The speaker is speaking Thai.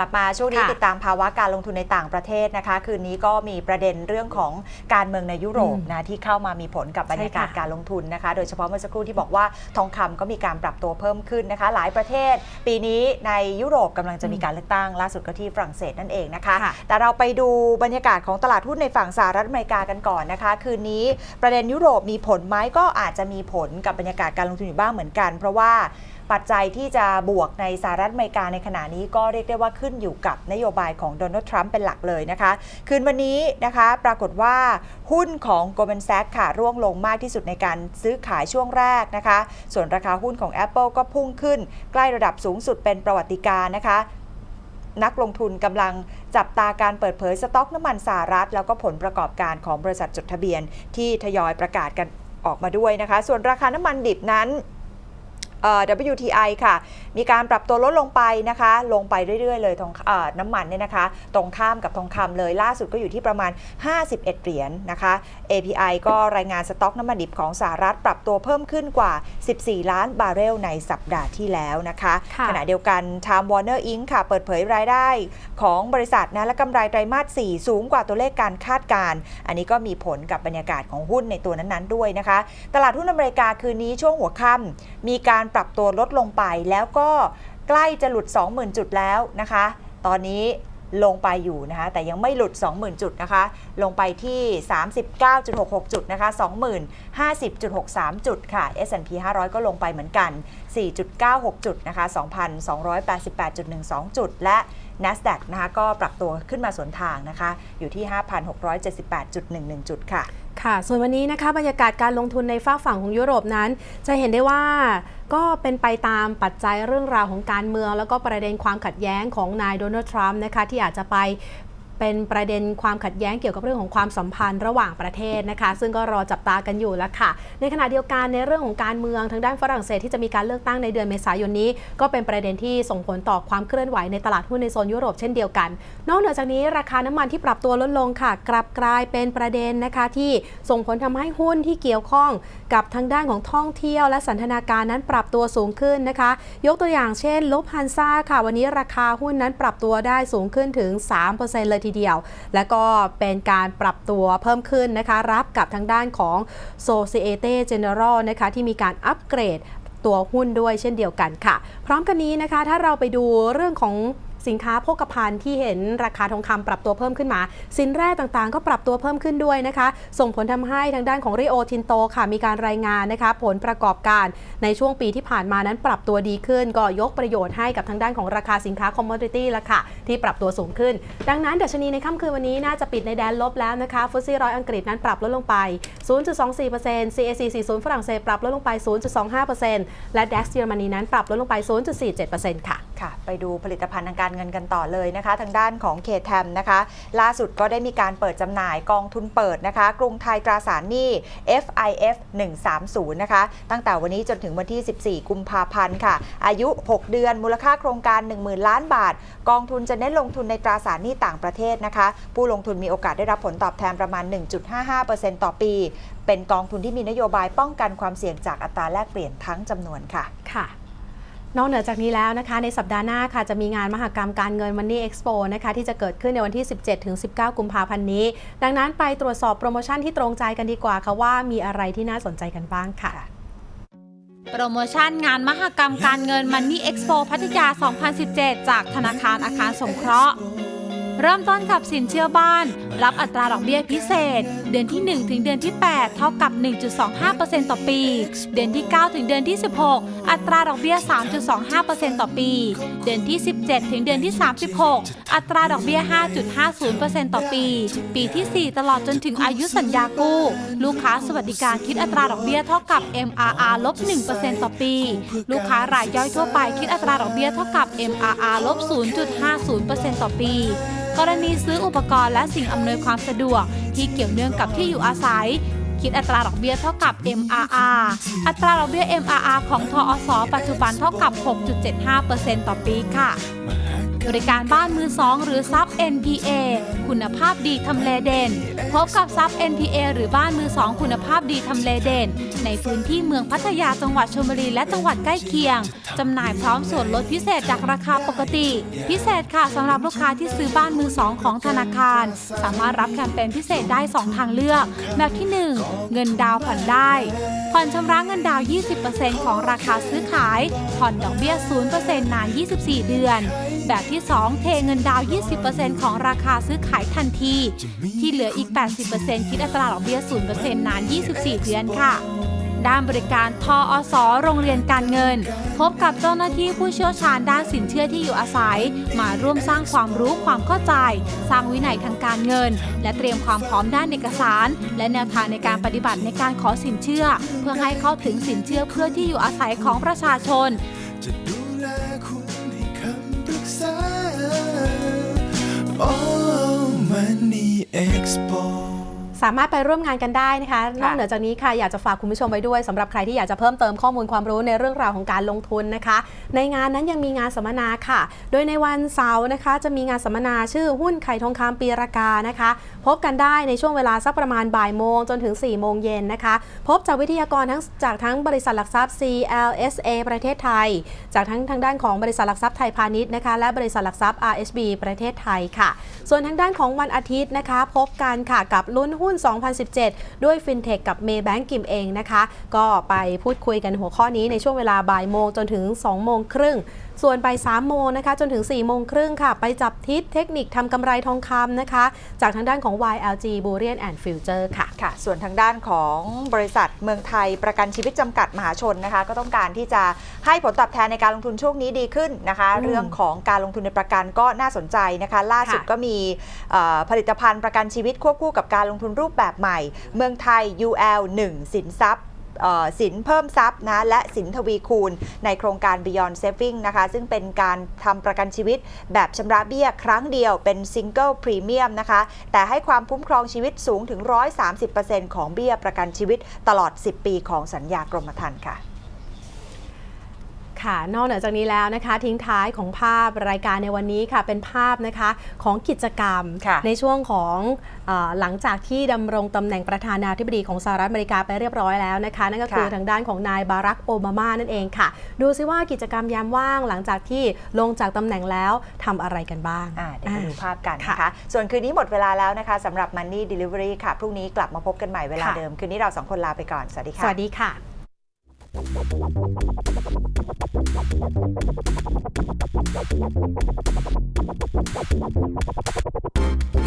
ลับมาช่วงนี้ค่ะติดตามภาวะการลงทุนในต่างประเทศนะคะ คืนนี้ก็มีประเด็นเรื่องของการเมืองในยุโรปอืมนะที่เข้ามามีผลกับบรรยากาศใช่ค่ะการลงทุนนะคะ โดยเฉพาะเมื่อสักครู่ที่บอกว่าทองคำก็มีการปรับตัวเพิ่มขึ้นนะคะ หลายประเทศ ปีนี้ในยุโรปกำลังจะมีการเลือกตั้งล่าสุดก็ที่ฝรั่งเศสนั่นเองนะคะค่ะแต่เราไปดูบรรยากาศของตลาดหุ้นในฝั่งสหรัฐอเมริกากันก่อนนะคะ คืนนี้ประเด็นยุโรปมีผลไหมก็อาจจะมีผลกับบรรยากาศการลงทุนอยู่บ้างเหมือนกัน เพราะว่า ปัจจัยที่จะบวกในสหรัฐอเมริกาในขณะนี้ก็เรียกได้ว่าขึ้นอยู่กับนโยบายของโดนัลด์ทรัมป์เป็นหลักเลยนะคะ คืนวันนี้นะคะปรากฏว่าหุ้นของ Goldman Sachs ค่ะ ร่วงลงมากที่สุดในการซื้อขายช่วงแรกนะคะ ส่วนราคาหุ้นของ Apple ก็พุ่งขึ้น ใกล้ระดับสูงสุดเป็นประวัติการณ์นะคะนักลงทุนกำลังจับตาการเปิดเผยสต็อกน้ำมันสหรัฐ แล้วก็ผลประกอบการของบริษัทจดทะเบียนที่ทยอยประกาศกันออกมาด้วยนะคะ ส่วนราคาน้ำมันดิบนั้น WTI ค่ะ มีการปรับตัวลดลงไปนะคะ ลงไปเรื่อยๆ เลยทองเออน้ำมันเนี่ยนะคะ ตรงข้ามกับทองคำเลยล่าสุดก็อยู่ที่ประมาณ 51 เหรียญนะคะ API ก็รายงานสต็อกน้ำมันดิบของสหรัฐปรับตัวเพิ่มขึ้นกว่า 14 ล้านบาร์เรลในสัปดาห์ที่แล้วนะคะค่ะขณะเดียวกัน Time Warner Inc. ค่ะ เปิดเผยรายได้ของบริษัทนะและกำไรไตรมาส 4 สูงกว่าตัวเลขการคาดการณ์อันนี้ก็มีผลกับบรรยากาศของหุ้นในตัวนั้นๆด้วยนะคะ ตลาดหุ้นอเมริกาคืนนี้ช่วงหัวค่ำมีการปรับตัวลดลงไป แล้วก็ใกล้จะหลุด 20,000 จุดแล้วนะคะ ตอนนี้ลงไปอยู่นะคะ แต่ยังไม่หลุด 20,000 จุดนะคะ ลงไปที่ 39.66 จุดนะคะ 20,050.63 จุดค่ะ S&P 500 ก็ลงไปเหมือนกัน 4.96 จุดนะคะ 2,288.12 จุด และ NASDAQ นะคะ ก็ปรับตัวขึ้นมาสวนทางนะคะ อยู่ที่ 5,678.11 จุดค่ะ ค่ะ ส่วนวันนี้นะคะบรรยากาศการลงทุนในฝากฝั่งของยุโรปนั้น จะเห็นได้ว่าก็เป็นไปตามปัจจัยเรื่องราวของการเมือง แล้วก็ประเด็นความขัดแย้งของนายโดนัลด์ทรัมป์นะคะที่อาจจะไป เป็นประเด็นความขัดแย้งเกี่ยวกับเรื่องของความสัมพันธ์ระหว่างประเทศนะคะ ซึ่งก็รอจับตากันอยู่แล้วค่ะ ในขณะเดียวกันในเรื่องของการเมืองทางด้านฝรั่งเศสที่จะมีการเลือกตั้งในเดือนเมษายนนี้ ก็เป็นประเด็นที่ส่งผลต่อความเคลื่อนไหวในตลาดหุ้นในโซนยุโรปเช่นเดียวกัน นอกเหนือจากนี้ราคาน้ำมันที่ปรับตัวลดลงค่ะ กลับกลายเป็นประเด็นนะคะที่ส่งผลทำให้หุ้นที่เกี่ยวข้องกับทางด้านของท่องเที่ยว และสันทนาการนั้นปรับตัวสูงขึ้นนะคะ ยกตัวอย่างเช่นลบฮันซ่าค่ะ วันนี้ราคาหุ้นนั้นปรับตัวได้สูงขึ้นถึง 3%เลยทีเดียว และก็เป็นการปรับตัวเพิ่มขึ้นนะคะ รับกับทางด้านของ Societe General นะคะที่มีการอัปเกรดตัวหุ้นด้วยเช่นเดียวกันค่ะ พร้อมกันนี้นะคะ ถ้าเราไปดูเรื่องของ สินค้าโภคภัณฑ์ที่เห็นราคาทองคำปรับตัวเพิ่มขึ้นมา สินแร่ต่างๆ ก็ปรับตัวเพิ่มขึ้นด้วยนะคะ ส่งผลทำให้ทางด้านของริโอทินโตค่ะมีการรายงานนะคะผลประกอบการในช่วงปีที่ผ่านมานั้นปรับตัวดีขึ้น ก็ยกประโยชน์ให้กับทางด้านของราคาสินค้าคอมมอดิตี้ละค่ะ ที่ปรับตัวสูงขึ้น ดังนั้นดัชนีในค่ำคืนวันนี้น่าจะปิดในแดนลบแล้วนะคะฟุตซี่ร้อยอังกฤษนั้นปรับลดลงไป 0.24% CAC 40 ฝรั่งเศสปรับลดลงไป 0.25%และ DAX เยอรมนีนั้นปรับลดลงไป 0.47%ค่ะ ไปดูผลิตภัณฑ์ทางการเงินกันต่อเลยนะคะ ทางด้านของเคทแทมนะคะ ล่าสุดก็ได้มีการเปิดจำหน่ายกองทุนเปิดนะคะ กรุงไทยตราสารหนี้ FIF 130นะคะ ตั้งแต่วันนี้จนถึงวันที่ 14 กุมภาพันธ์ค่ะ อายุ 6 เดือนมูลค่าโครงการ 10,000 ล้านบาท กองทุนจะเน้นลงทุนในตราสารหนี้ต่างประเทศนะคะ ผู้ลงทุนมีโอกาสได้รับผลตอบแทนประมาณ 1.55%ต่อปี เป็นกองทุนที่มีนโยบายป้องกันความเสี่ยงจากอัตราแลกเปลี่ยนทั้งจำนวนค่ะค่ะ นอกเหนือจากนี้แล้วนะคะในสัปดาห์หน้าค่ะจะมีงานมหกรรมการเงิน Money Expo นะคะที่จะเกิดขึ้นในวันที่ 17-19 กุมภาพันธ์นี้ ดังนั้นไปตรวจสอบโปรโมชั่นที่ตรงใจกันดีกว่าค่ะว่ามีอะไรที่น่าสนใจกันบ้างค่ะ โปรโมชั่นงานมหกรรมการเงิน Money Expo พัทยา 2017 จากธนาคารอาคารสงเคราะห์ เริ่มต้นกับสินเชื่อบ้าน รับอัตราดอกเบี้ยพิเศษ เดือนที่ 1 ถึงเดือนที่ 8 เท่ากับ 1.25%ต่อปี เดือนที่ 9 ถึงเดือนที่ 16 อัตราดอกเบี้ย 3.25%ต่อปี เดือนที่ 17 ถึงเดือนที่ 36 อัตราดอกเบี้ย 5.50%ต่อปี ปีที่ 4 ตลอดจนถึงอายุสัญญากู้ ลูกค้าสวัสดิการคิดอัตราดอกเบี้ยเท่ากับ MRR ลบ 1%ต่อปี ลูกค้ารายย่อยทั่วไปคิดอัตราดอกเบี้ยเท่ากับ MRR ลบ 0.50%ต่อปี กรณีซื้ออุปกรณ์และสิ่งอำนวยความสะดวก ที่เกี่ยวเนื่องกับที่อยู่อาศัย คิดอัตราดอกเบี้ยเท่ากับ MRR อัตราดอกเบี้ย MRR ของทออสปัจจุบันเท่ากับ 6.75%ต่อปีค่ะ บริการบ้านมือสองหรือซับ NPA คุณภาพดีทำเลเด่น พบกับซับ NPA หรือบ้านมือสองคุณภาพดีทำเลเด่น ในพื้นที่เมืองพัทยาจังหวัดชลบุรีและจังหวัดใกล้เคียงจำหน่ายพร้อมส่วนลดพิเศษจากราคาปกติ พิเศษค่ะสำหรับลูกค้าที่ซื้อบ้านมือสองของธนาคาร สามารถรับแคมเปญพิเศษได้ 2 ทางเลือก แบบที่ 1 เงินดาวน์ผ่อนได้ผ่อนชำระเงินดาวน์20%ของราคาซื้อขาย ผ่อนดอกเบี้ย 0%นาน 24 เดือน แบบที่ 2 เทเงินดาว 20%ของราคาซื้อขายทันที ที่เหลืออีก 80%คิดอัตราดอกเบี้ย 0%นาน 24 เดือนค่ะ ด้านบริการทออสโรงเรียนการเงิน พบกับเจ้าหน้าที่ผู้เชี่ยวชาญด้านสินเชื่อที่อยู่อาศัย มาร่วมสร้างความรู้ความเข้าใจ สร้างวินัยทางการเงิน และเตรียมความพร้อมด้านเอกสาร และแนวทางในการปฏิบัติในการขอสินเชื่อ เพื่อให้เข้าถึงสินเชื่อเพื่อที่อยู่อาศัยของประชาชน สามารถไปร่วมงานกันได้นะคะ นอกเหนือจากนี้ค่ะอยากจะฝากคุณผู้ชมไว้ด้วยสำหรับใครที่อยากจะเพิ่มเติมข้อมูลความรู้ในเรื่องราวของการลงทุนนะคะ ในงานนั้นยังมีงานสัมมนาค่ะ โดยในวันเสาร์นะคะ จะมีงานสัมมนาชื่อหุ้นไข่ทองคำปีรากานะคะ พบกันได้ในช่วงเวลาสักประมาณบ่ายโมงจนถึง4โมงเย็นนะคะ พบจากวิทยากรทั้งจากทั้งบริษัทหลักทรัพย์ CLSA ประเทศไทย จากทั้งทางด้านของบริษัทหลักทรัพย์ไทยพาณิชย์นะคะและบริษัทหลักทรัพย์ RSB ประเทศไทยค่ะ ส่วนทางด้านของวันอาทิตย์นะคะ พบกันค่ะกับลุ้นหุ้น2017 ด้วย FinTech กับ Maybank กิมเองนะคะ ก็ไปพูดคุยกันหัวข้อนี้ในช่วงเวลาบ่ายโมงจนถึง 2 โมงครึ่ง ส่วนบ่าย3โมงนะคะจนถึง 4 โมงครึ่งค่ะ ไปจับทิศเทคนิคทำกำไรทองคำนะคะ จากทางด้านของ YLG Bullion and Future ค่ะค่ะ ส่วนทางด้านของบริษัทเมืองไทยประกันชีวิตจำกัดมหาชนนะคะ ก็ต้องการที่จะให้ผลตอบแทนในการลงทุนช่วงนี้ดีขึ้นนะคะอืมเรื่องของการลงทุนในประกันก็น่าสนใจนะคะ ล่าสุดค่ะก็มีเอ่อผลิตภัณฑ์ประกันชีวิตควบคู่กับการลงทุนรูปแบบใหม่ เมืองไทย UL 1สินทรัพย์เอ่อ สินเพิ่มทรัพย์นะและสินทวีคูณ ในโครงการ Beyond Saving นะคะซึ่งเป็นการทำประกันชีวิต แบบชำระเบี้ยครั้งเดียวเป็น Single Premium นะคะแต่ให้ความคุ้มครองชีวิตสูงถึง 130%ของเบี้ยประกันชีวิตตลอด 10 ปีของสัญญากรมธรรม์ค่ะ ค่ะ นอกเหนือจากนี้แล้วนะคะ ทิ้งท้ายของภาพรายการในวันนี้ค่ะ เป็นภาพนะคะของกิจกรรมค่ะในช่วงของเออหลังจากที่ดำรงตำแหน่งประธานาธิบดีของสหรัฐอเมริกาไปเรียบร้อยแล้วนะคะ นั่นก็คือค่ะทางด้านของนายบารักโอบามานั่นเองค่ะ ดูซิว่ากิจกรรมยามว่างหลังจากที่ลงจากตำแหน่งแล้วทำอะไรกันบ้างอ่าเดี๋ยวไปดูภาพกันค่ะนะคะ ส่วนคืนนี้หมดเวลาแล้วนะคะสำหรับ Money Delivery ค่ะ พรุ่งนี้กลับมาพบกันใหม่เวลาค่ะเดิม คืนนี้เราสองคนลาไปก่อน สวัสดีสค่ะวัสดีค่ะ Thank you.